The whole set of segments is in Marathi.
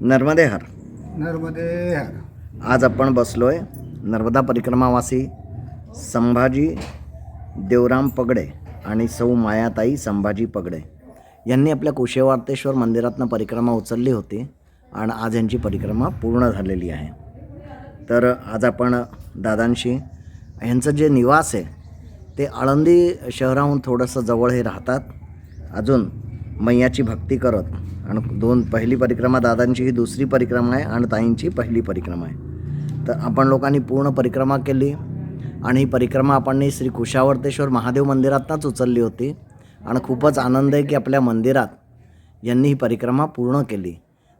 नर्मदे हर। नर्मदे हर। आज आपण बसलोय नर्मदा परिक्रमावासी संभाजी देवराम पगडे आणि सौ मायाताई संभाजी पगडे. यांनी आपल्या कुशेवार्तेश्वर मंदिरातनं परिक्रमा उचलली होती आणि आज यांची परिक्रमा पूर्ण झालेली आहे. तर आज आपण दादांशी यांचं जे निवास आहे ते आळंदी शहराहून थोडंसं जवळ हे राहतात. अजून मैयाची भक्ती करत आणि दोन पहिली परिक्रमा दादांची ही दुसरी परिक्रमा आहे आणि ताईंची पहिली परिक्रमा आहे. तर आपण लोकांनी पूर्ण परिक्रमा केली आणि ही परिक्रमा आपण श्री कुशावर्तेश्वर महादेव मंदिरातनंच उचलली होती. आणि खूपच आनंद आहे की आपल्या मंदिरात यांनी ही परिक्रमा पूर्ण केली.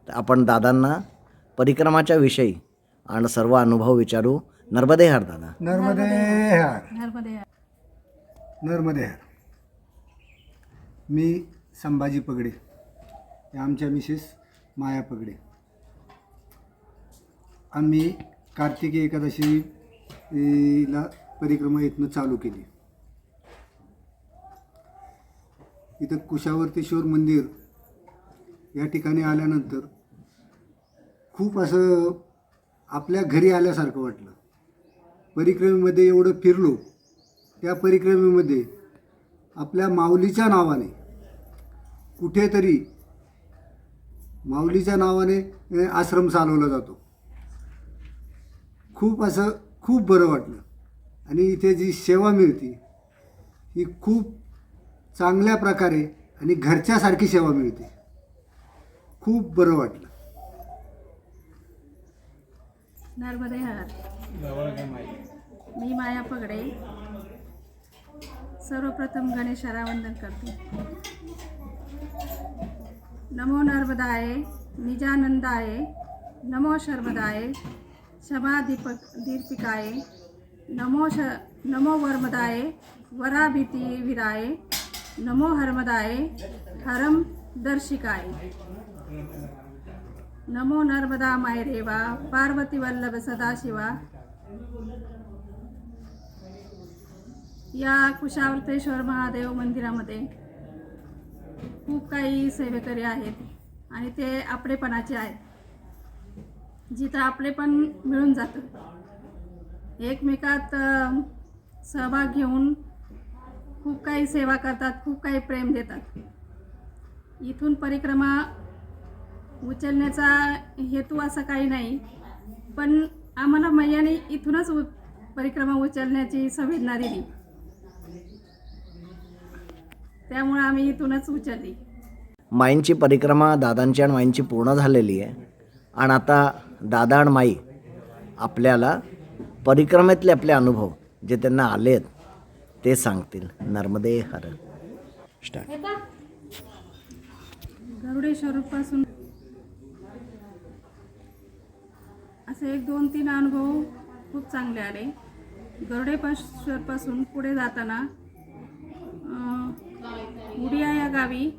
तर आपण दादांना परिक्रमाच्या विषयी आणि सर्व अनुभव विचारू. नर्मदे हर दादा. नर्मदे हर नर्मदे नर्मदे हर मी संभाजी पगडे. हे आमच्या मिसेस माया पगडे. आम्ही कार्तिकी एकादशीला परिक्रमा इथनं चालू केली. इथं कुशावर्तेश्वर मंदिर या ठिकाणी आल्यानंतर खूप असं आपल्या घरी आल्यासारखं वाटलं. परिक्रमेमध्ये एवढं फिरलो त्या परिक्रमेमध्ये आपल्या माऊलीच्या नावाने कुठेतरी माऊलीच्या नावाने आश्रम चालवला जातो. खूप असं खूप बरं वाटलं. आणि इथे जी सेवा मिळते ही खूप चांगल्या प्रकारे आणि घरच्यासारखी सेवा मिळते. खूप बरं वाटलं. नर्मदे हर. मी माया पगडे. सर्वप्रथम गणेशाला वंदन करते. नमो नर्मदाय निजानंदाय नमो शर्मदाय क्षमा दीर्पिकाय नमो श नमो वर्मदाय वराभीतीविराय नमो हर्मदाय हरम दर्शिकाय। नमो नर्मदा मायरेवा पार्वती वल्लभ सदाशिवा। या कुशावर्तेश्वर महादेव मंदिरामध्ये खूप काही सेवेकरी आहेत आणि ते आपलेपणाचे आहेत. जिथं आपलेपण मिळून जातं. एकमेकात सहभाग घेऊन खूप काही सेवा करतात खूप काही प्रेम देतात. इथून परिक्रमा उचलण्याचा हेतू असा काही नाही पण आम्हाला मैयाने इथूनच उ परिक्रमा उचलण्याची संवेदना दिली त्यामुळे आम्ही इथूनच उचलली. माईंची परिक्रमा दादांची आणि माईंची पूर्ण झालेली आहे. आणि आता दादा आणि माई आपल्याला परिक्रमेतले आपले अनुभव जे त्यांना आले आहेत ते सांगतील. नर्मदे हर. स्टार्ट गरुडेश्वरपासून असे एक दोन तीन अनुभव खूप चांगले आले. गरुडेश्वरपासून पुढे जाताना उडिया या गावी.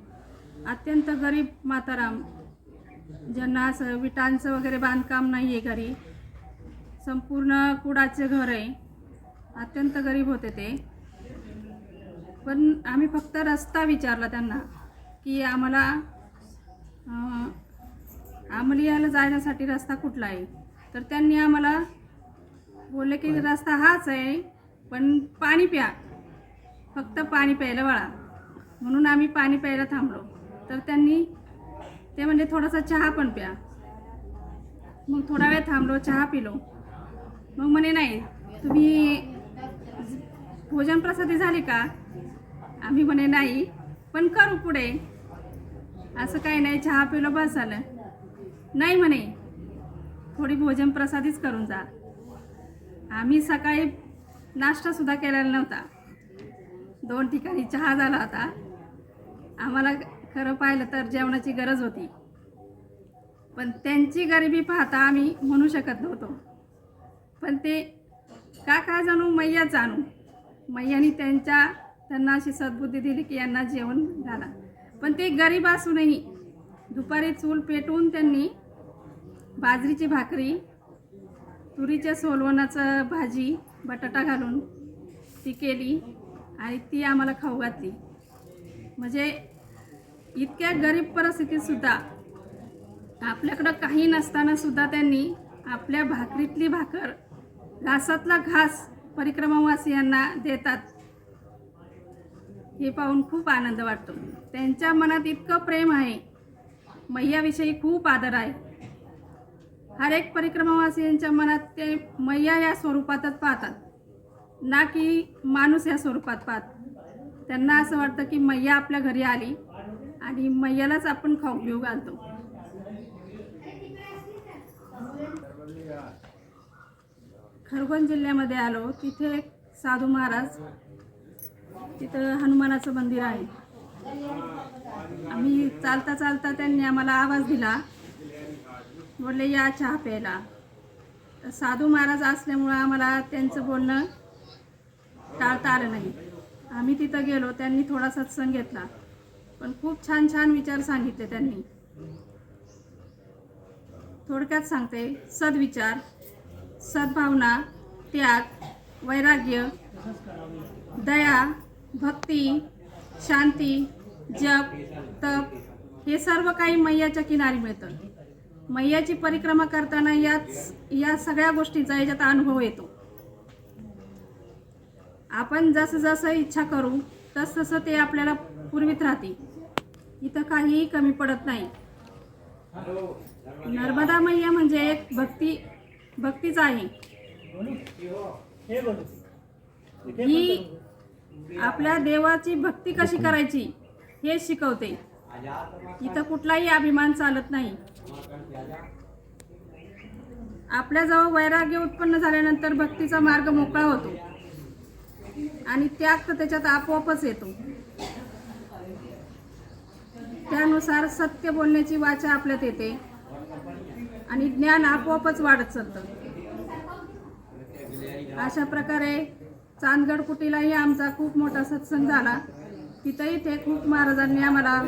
अत्यंत गरीब माताराम ज्यांना असं विटांचं वगैरे बांधकाम नाही आहे घरी. संपूर्ण कुडाचे घर आहे. अत्यंत गरीब होते ते. पण आम्ही फक्त रस्ता विचारला त्यांना की आम्हाला आमलियाला जाण्यासाठी रस्ता कुठला आहे? तर त्यांनी आम्हाला बोलले की रस्ता हाच आहे पण पाणी प्या. फक्त पाणी प्यायला वळा. म्हणून आम्ही पाणी प्यायला थांबलो. तर त्यांनी ते म्हणजे थोडासा चहा पण प्या. मग थोडा वेळ थांबलो चहा पिलो. मग म्हणे नाही तुम्ही भोजन प्रसादी झाली का? आम्ही म्हणे नाही पण करू पुढे. असं काही नाही चहा पिलो बस झालं. नाही म्हणे थोडी भोजन प्रसादीच करून जा. आम्ही सकाळी नाश्तासुद्धा केलेला नव्हता. दोन ठिकाणी चहा झाला होता. आम्हाला खरं पाहिलं तर जेवणाची गरज होती. पण त्यांची गरिबी पाहता आम्ही म्हणू शकत नव्हतो. पण ते का काय जाणू मैया जाणू? मैयानी त्यांच्या त्यांना अशी सद्बुद्धी दिली की यांना जेवण घाला पण ते गरीब असूनही दुपारी चूल पेटवून त्यांनी बाजरीची भाकरी तुरीच्या सोलवणाचं भाजी बटाटा घालून ती केली आणि ती आम्हाला खाऊ घातली. म्हणजे इतक्या गरीब परिस्थितीत सुद्धा आपल्याकडं काही नसताना सुद्धा त्यांनी आपल्या भाकरीतली भाकर घासातला घास परिक्रमावासियांना देतात. हे पाहून खूप आनंद वाटतो. त्यांच्या मनात इतकं प्रेम आहे. मैयाविषयी खूप आदर आहे. हर एक परिक्रमावासियांच्या मनात ते मैया या स्वरूपातच पाहतात. ना की माणूस या स्वरूपात पाहतात त्यांना असं वाटतं की मैया आपल्या घरी आली आणि मैयालाच आपण खाऊ पिऊ घालतो. खरगोन जिल्ह्यामध्ये आलो तिथे एक साधू महाराज तिथं हनुमानाचं मंदिर आहे. आम्ही चालता चालता त्यांनी आम्हाला आवाज दिला. बोलले या चहा प्यायला. तर साधू महाराज असल्यामुळं आम्हाला त्यांचं बोलणं टाळता आलं नाही. आम्ही तिथं गेलो त्यांनी थोडा सत्संग घेतला. पण खूप छान छान विचार सांगितले त्यांनी. थोडक्यात सांगते सद्विचार सद्भावना त्याग वैराग्य दया भक्ती शांती जप तप हे सर्व काही मैयाच्या किनारी मिळतं. मैयाची परिक्रमा करताना याच या सगळ्या गोष्टींचा याच्यात अनुभव येतो. आपण जसं जसं इच्छा करू तस तसं ते आपल्याला पुरवीत राहते. इथं काहीही कमी पडत नाही. नर्मदा मैया म्हणजे एक भक्ती भक्तीच आहे. ही आपल्या देवाची भक्ती कशी करायची हे शिकवते. इथं कुठलाही अभिमान चालत नाही. आपल्याजवळ वैराग्य उत्पन्न झाल्यानंतर भक्तीचा मार्ग मोकळा होतो. आणि त्याग तर त्याच्यात आपोआपच येतो. त्यानुसार सत्य बोलण्याची वाचा आपल्यात येते. आणि ज्ञान आपोआपच वाढत चालतं. अशा प्रकारे चांदगड कुटीलाही आमचा खूप मोठा सत्संग झाला. तिथंही ते खूप महाराजांनी आम्हाला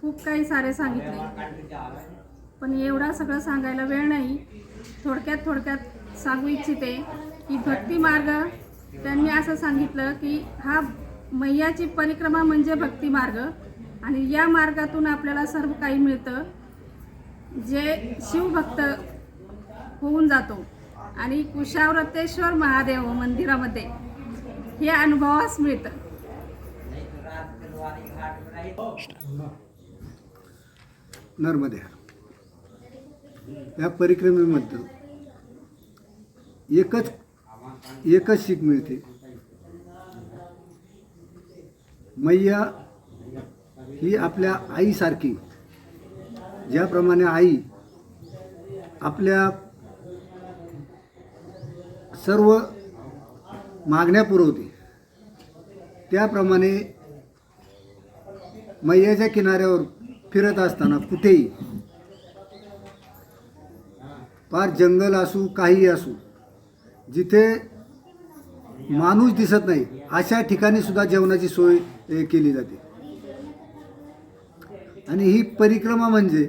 खूप काही सारे सांगितले. पण एवढा सगळं सांगायला वेळ नाही. थोडक्यात थोडक्यात सांगू इच्छिते की भक्ती मार्ग त्यांनी असं सांगितलं की हा मैयाची परिक्रमा म्हणजे भक्ती मार्ग. आणि या मार्गातून आपल्याला सर्व काही मिळतं. जे शिवभक्त होऊन जातो. आणि कुशाव्रतेश्वर महादेव मंदिरामध्ये हे अनुभवास मिळतं. नर्मदे. या परिक्रमेमध्ये एकच एकच शीख मिळते. मैया ही आपल्या आईसारखी. ज्याप्रमाणे आई आपल्या सर्व मागण्या पुरवते. त्याप्रमाणे मैयाच्या किनाऱ्यावर फिरत असताना कुठेही फार जंगल असू काही असू जिथे माणूस दिसत नाही अशा ठिकाणी सुद्धा जेवणाची सोय केली जाते. आणि ही परिक्रमा म्हणजे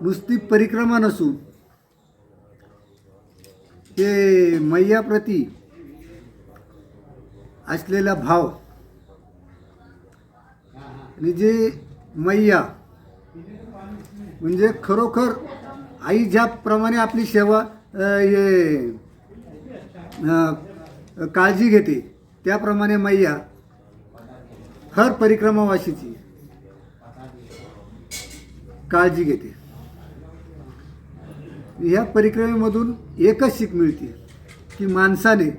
नुसती परिक्रमा नसून ते मैयाप्रती असलेला भाव आणि जे मैया म्हणजे खरोखर आई ज्याप्रमाणे आपली सेवा हे काळजी घेते. त्याप्रमाणे मैया हर परिक्रमावाशीची काळजी घेते. ह्या परिक्रमेमधून एकच शिक मिळते की माणसाने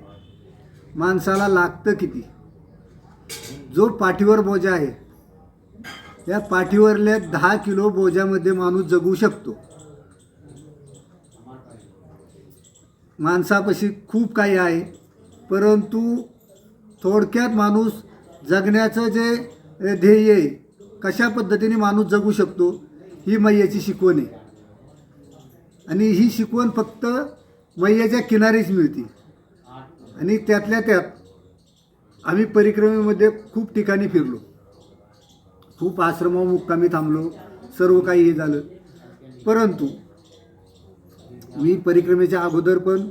माणसाला लागतं किती? जो पाठीवर बोजा आहे या पाठीवरल्या दहा किलो बोजामध्ये माणूस जगू शकतो. माणसापाशी खूप काही आहे. परंतु थोडक्यात माणूस जगण्याचं जे ध्येय आहे कशा पद्धतीने माणूस जगू शकतो ही मैयाची शिकवण आहे. आणि ही शिकवण फक्त मैयाच्या किनारीच मिळते. आणि त्यातल्या त्यात आम्ही परिक्रमेमध्ये खूप ठिकाणी फिरलो. खूप आश्रम मुक्कामी थांबलो. सर्व काही हे झालं. परंतु मी परिक्रमेच्या अगोदर पण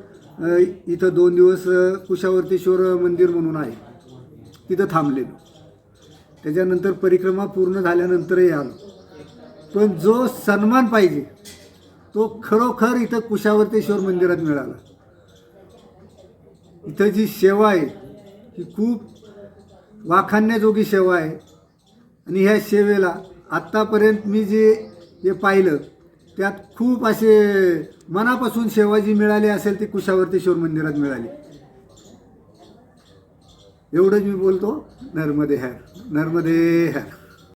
इथं दोन दिवस कुशावर्तेश्वर मंदिर म्हणून आहे. तिथं थांबलेलो. त्याच्यानंतर परिक्रमा पूर्ण झाल्यानंतरही आलो. पण जो सन्मान पाहिजे तो खरोखर इथं कुशावर्तेश्वर मंदिरात मिळाला. इथं जी सेवा आहे ही खूप वाखाणण्याजोगी सेवा आहे. आणि ह्या सेवेला आत्तापर्यंत मी जे हे पाहिलं त्यात खूप असे मनापासून सेवा जी मिळाली असेल ती कुशावर्तेश्वर मंदिरात मिळाली. एवढंच मी बोलतो. नर्मदे हर नर्मदे हर.